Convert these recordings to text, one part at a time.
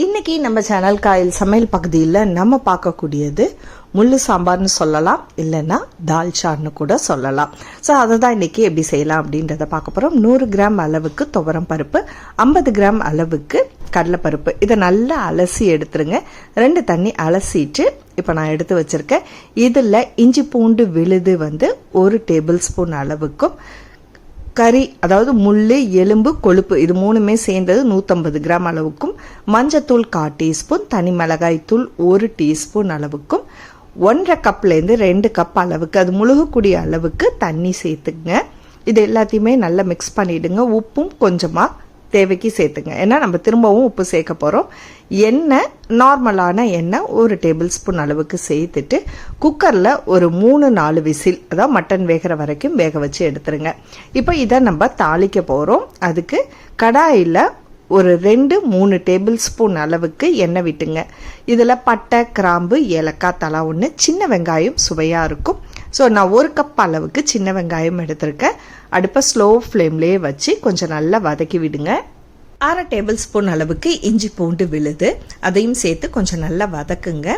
இன்னைக்கு நம்ம channel coil சமையல் பகுதியில் நம்ம பார்க்கக்கூடியது முள்ளு சாம்பார்னு சொல்லலாம் இல்லைன்னா தால்ச்சான்னு கூட சொல்லலாம். ஸோ அதை தான் இன்னைக்கு எப்படி செய்யலாம் அப்படின்றத பார்க்க போகிறோம் நூறு கிராம் அளவுக்கு துவரம் பருப்பு ஐம்பது கிராம் அளவுக்கு கடலைப்பருப்பு. இதை நல்லா அலசி எடுத்துருங்க. ரெண்டு தண்ணி அலசிட்டு இப்போ நான் எடுத்து வச்சிருக்கேன். இதில் இஞ்சி பூண்டு விழுது வந்து ஒரு டேபிள் ஸ்பூன் அளவுக்கும் கறி அதாவது முள் எலும்பு கொழுப்பு இது மூணுமே சேர்ந்தது நூற்றம்பது கிராம் அளவுக்கும். மஞ்சத்தூள் கால் டீஸ்பூன் தனி மிளகாய் தூள் ஒரு டீஸ்பூன் அளவுக்கும். ஒன்றரை கப்லேருந்து ரெண்டு கப் அளவுக்கு அது முழுகக்கூடிய அளவுக்கு தண்ணி சேர்த்துக்குங்க. இது எல்லாத்தையுமே நல்லா மிக்ஸ் பண்ணிவிடுங்க உப்பும் கொஞ்சமாக தேவைக்கு சேர்த்துங்க. ஏன்னா நம்ம திரும்பவும் உப்பு சேர்க்க போகிறோம் எண்ணெய் நார்மலான எண்ணெய் ஒரு டேபிள் ஸ்பூன் அளவுக்கு சேர்த்துட்டு குக்கரில் ஒரு மூணு நாலு விசில் அதாவது மட்டன் வேகிற வரைக்கும் வேக வச்சு எடுத்துருங்க. இப்போ இதை நம்ம தாளிக்க போகிறோம் அதுக்கு கடாயில் ஒரு ரெண்டு மூணு டேபிள் ஸ்பூன் அளவுக்கு எண்ணெய் விட்டுங்க. இதில் பட்டை கிராம்பு ஏலக்காய் தலா ஒன்று சின்ன வெங்காயம் சுவையாக இருக்கும். ஸோ நான் ஒரு கப் அளவுக்கு சின்ன வெங்காயம் எடுத்திருக்கேன். அடுப்பை ஸ்லோ ஃப்ளேம்லேயே வச்சு கொஞ்சம் நல்லா வதக்கி விடுங்க. அரை டேபிள் ஸ்பூன் அளவுக்கு இஞ்சி பூண்டு விழுது. அதையும் சேர்த்து கொஞ்சம் நல்லா வதக்குங்க.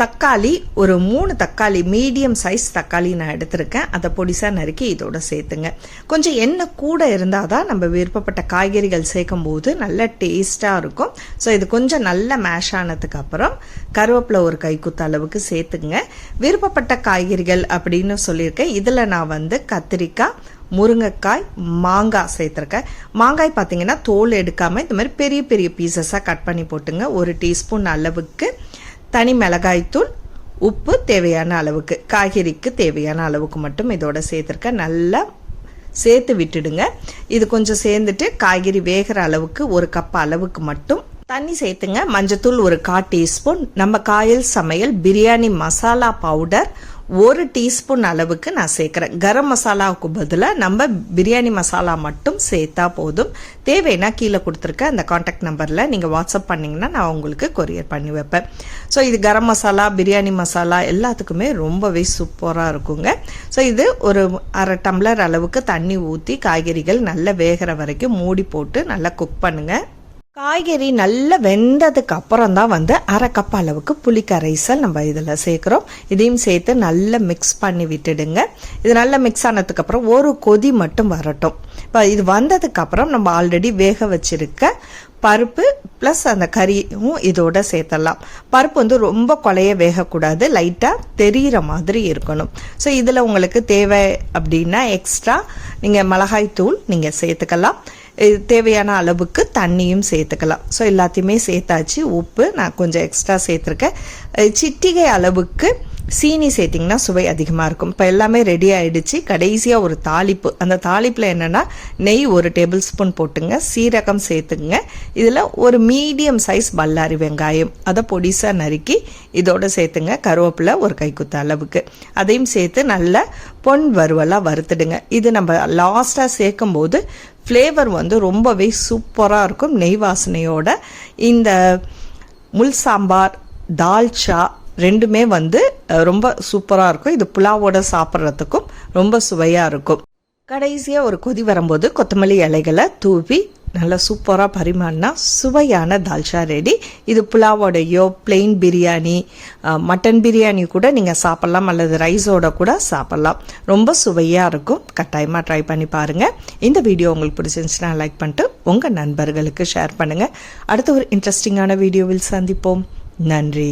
தக்காளி ஒரு மூணு தக்காளி மீடியம் சைஸ் தக்காளி நான் எடுத்திருக்கேன். அதை பொடிசாக நறுக்கி இதோட சேர்த்துங்க. கொஞ்சம் எண்ணெய் கூட இருந்தால் தான் நம்ம விருப்பப்பட்ட காய்கறிகள் சேர்க்கும் போது நல்ல டேஸ்ட்டாக இருக்கும். ஸோ இது கொஞ்சம் நல்ல மேஷ் ஆனதுக்கப்புறம் கருவேப்பிலை ஒரு கைக்குத்த அளவுக்கு சேர்த்துங்க விருப்பப்பட்ட காய்கறிகள் அப்படின்னு சொல்லியிருக்கேன். இதில் நான் வந்து கத்திரிக்காய் முருங்கைக்காய் மாங்காய் சேர்த்துருக்கேன். மாங்காய் பார்த்தீங்கன்னா தோல் எடுக்காமல் இந்த மாதிரி பெரிய பெரிய பீசஸாக கட் பண்ணி போட்டுங்க. ஒரு டீஸ்பூன் அளவுக்கு தனி மிளகாய்த்தூள் உப்பு தேவையான அளவுக்கு காய்கறிக்கு தேவையான அளவுக்கு மட்டும் இதோட சேர்த்துருக்க நல்லா சேர்த்து விட்டுடுங்க. இது கொஞ்சம் சேர்ந்துட்டு காய்கறி வேகிற அளவுக்கு ஒரு கப் அளவுக்கு மட்டும் தண்ணி சேர்த்துங்க. மஞ்சத்தூள் ஒரு கா டீஸ்பூன். நம்ம காயல் சமையல் பிரியாணி மசாலா பவுடர் ஒரு டீஸ்பூன் அளவுக்கு நான் சேர்க்குறேன். கரம் மசாலாவுக்கு பதிலாக நம்ம பிரியாணி மசாலா மட்டும் சேர்த்தா போதும். தேவைன்னா கீழே கொடுத்துருக்க அந்த காண்டாக்ட் நம்பரில் நீங்கள் வாட்ஸ்அப் பண்ணிங்கன்னா நான் உங்களுக்கு கொரியர் பண்ணி வைப்பேன். ஸோ இது கரம் மசாலா பிரியாணி மசாலா எல்லாத்துக்குமே ரொம்பவே சூப்பராக இருக்குங்க. ஸோ இது ஒரு அரை டம்ளர் அளவுக்கு தண்ணி ஊற்றி காய்கறிகள் நல்லா வேகிற வரைக்கும் மூடி போட்டு நல்லா குக் பண்ணுங்கள் காய்கறி நல்லா வெந்ததுக்கு அப்புறம் தான் வந்து அரை கப் அளவுக்கு புளி கரைசல் நம்ம இதில் சேர்க்குறோம். இதையும் சேர்த்து நல்லா மிக்ஸ் பண்ணி விட்டுடுங்க. இது நல்லா மிக்ஸ் ஆனதுக்கப்புறம் ஒரு கொதி மட்டும் வரட்டும். இப்போ இது வந்ததுக்கப்புறம் நம்ம ஆல்ரெடி வேக வச்சுருக்க பருப்பு ப்ளஸ் அந்த கறியும் இதோட சேர்த்தலாம் பருப்பு வந்து ரொம்ப கொலைய வேகக்கூடாது. லைட்டாக தெரிகிற மாதிரி இருக்கணும். ஸோ இதில் உங்களுக்கு தேவை அப்படின்னா எக்ஸ்ட்ரா நீங்கள் மிளகாய் தூள் நீங்கள் சேர்த்துக்கலாம். தேவையான அளவுக்கு தண்ணியும் சேர்த்துக்கலாம். ஸோ எல்லாத்தையுமே சேர்த்தாச்சு. உப்பு நான் கொஞ்சம் எக்ஸ்ட்ரா சேர்த்துருக்கேன். சிட்டிகை அளவுக்கு சீனி சேர்த்திங்கன்னா சுவை அதிகமாக இருக்கும். இப்போ எல்லாமே ரெடி ஆகிடுச்சு கடைசியாக ஒரு தாளிப்பு. அந்த தாளிப்பில் என்னென்னா நெய் ஒரு டேபிள் ஸ்பூன் போட்டுங்க. சீரகம் சேர்த்துங்க இதில் ஒரு மீடியம் சைஸ் பல்லாரி வெங்காயம். அதை பொடிசாக நறுக்கி இதோடு சேர்த்துங்க. கருவேப்பிலை ஒரு கைக்குத்த அளவுக்கு. அதையும் சேர்த்து நல்ல பொன் வறுவலாக வறுத்துடுங்க. இது நம்ம லாஸ்ட்டாக சேர்க்கும் போது ஃப்ளேவர் வந்து ரொம்பவே சூப்பராக இருக்கும். நெய் வாசனையோட இந்த முள் சாம்பார் தால்ச்சா ரெண்டுமே வந்து ரொம்ப சூப்பராக இருக்கும். இது புலாவோட சாப்பிட்றதுக்கும் ரொம்ப சுவையாக இருக்கும். கடைசியாக ஒரு கொதி வரும்போது கொத்தமல்லி இலைகளை தூவி நல்லா சூப்பராக பரிமாறினா சுவையான தால்ஷா ரெடி. இது புலாவோடையோ பிளெயின் பிரியாணி மட்டன் பிரியாணி கூட நீங்கள் சாப்பிட்லாம் அல்லது ரைஸோட கூட சாப்பிட்லாம். ரொம்ப சுவையாக இருக்கும். கட்டாயமாக ட்ரை பண்ணி பாருங்கள் இந்த வீடியோ உங்களுக்கு பிடிச்சிருந்துச்சுன்னா லைக் பண்ணிட்டு உங்கள் நண்பர்களுக்கு ஷேர் பண்ணுங்கள் அடுத்த ஒரு இன்ட்ரெஸ்டிங்கான வீடியோவில் சந்திப்போம். நன்றி.